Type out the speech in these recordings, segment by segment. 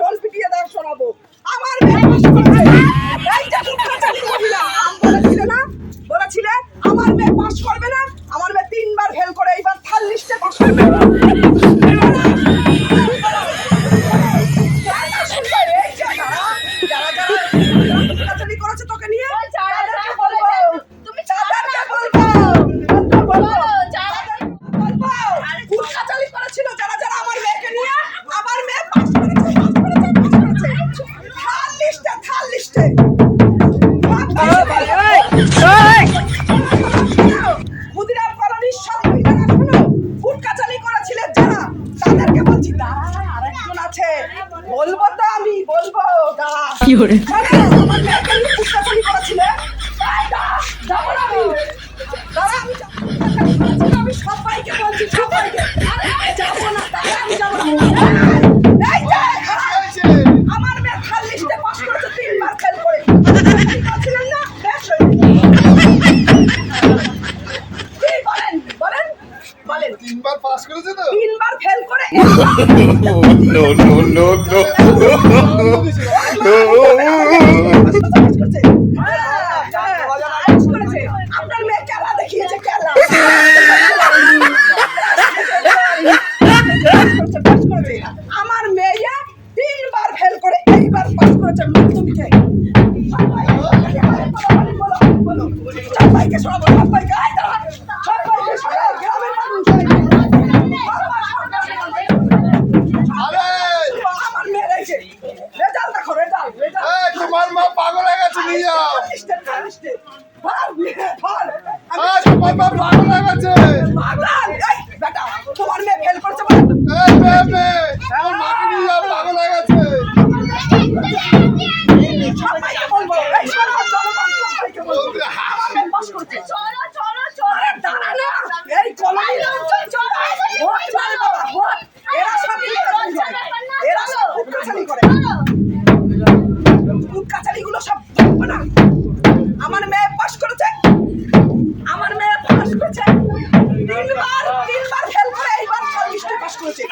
ঢোল পিটিয়ে দাও, শোনাবো। আমার বলেছিলে আমার মেয়ে পাস করবে না। আমার মেয়ে তিনবার ফেল করে, এইবার থার্ড লিস্টে পাস করবে। না বলছি দাঁড়া আরেকজন আছে। বলব তো আমি বলব দাঁড়া। কি করেছিলে? দাঁড়া আমি। সব no, no, no, no. আমার মেয়ে তিনবার ফেল করে এইবার পাস করেছে মাধ্যমিকে সবাইকে সবাইকে তোমার মেয়ে ফেল করছে তিনবার পাস করেছে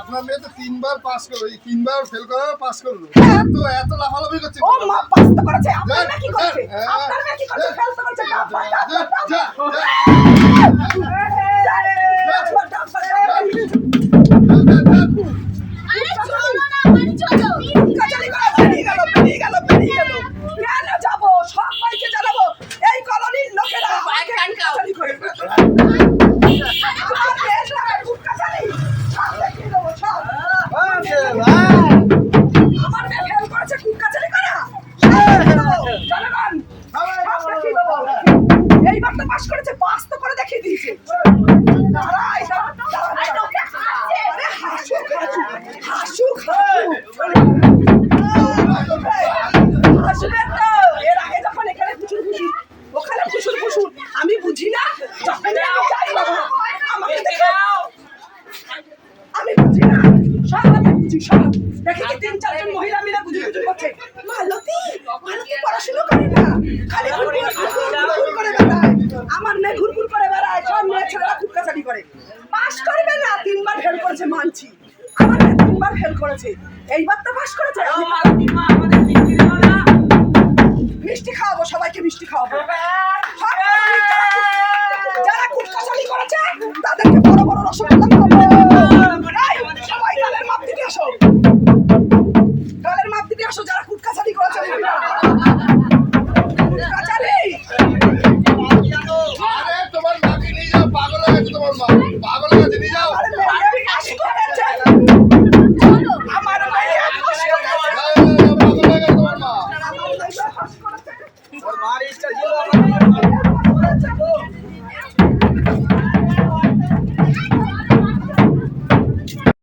আপনার তিনবার পাস করল তিনবার ফেল করার পাস করল এত এত লাফালাফি করছে ও মা পাস তো করেছে আপনার নাকি করেছে আপনার নাকি করেছে ফেল তো করেছে ডাব ডাক্তার পাস করেছে পাস তো করে দেখিয়ে দিয়েছে। আমি বুঝি না যখন আমাকে দেখাও আমি বুঝি না সব আমি বুঝি সব। দেখি কি তিন চারজন মহিলা মিলে বুঝি বুঝি করছে। মালতী মালতী পড়াশুনো করে না। খালি করে না আমার মেয়ে ঘুরঘুর করে বেড়ায় সব মেয়ে ছেলেরা কুটকাচারি করে। পাস করবে না তিনবার ফেল করেছে মানছি। আমার মেয়ে তিনবার ফেল করেছে। এইবার তো পাস করেছে। মিষ্টি খাওয়াবো সবাইকে মিষ্টি খাওয়াবো। যারা কুটকাচারি করেছে তাদেরকে বড় বড় রসগোল্লা তোমার মা পাগল হয়ে জেনে যাও তোমার মা ওর মার ইচ্ছা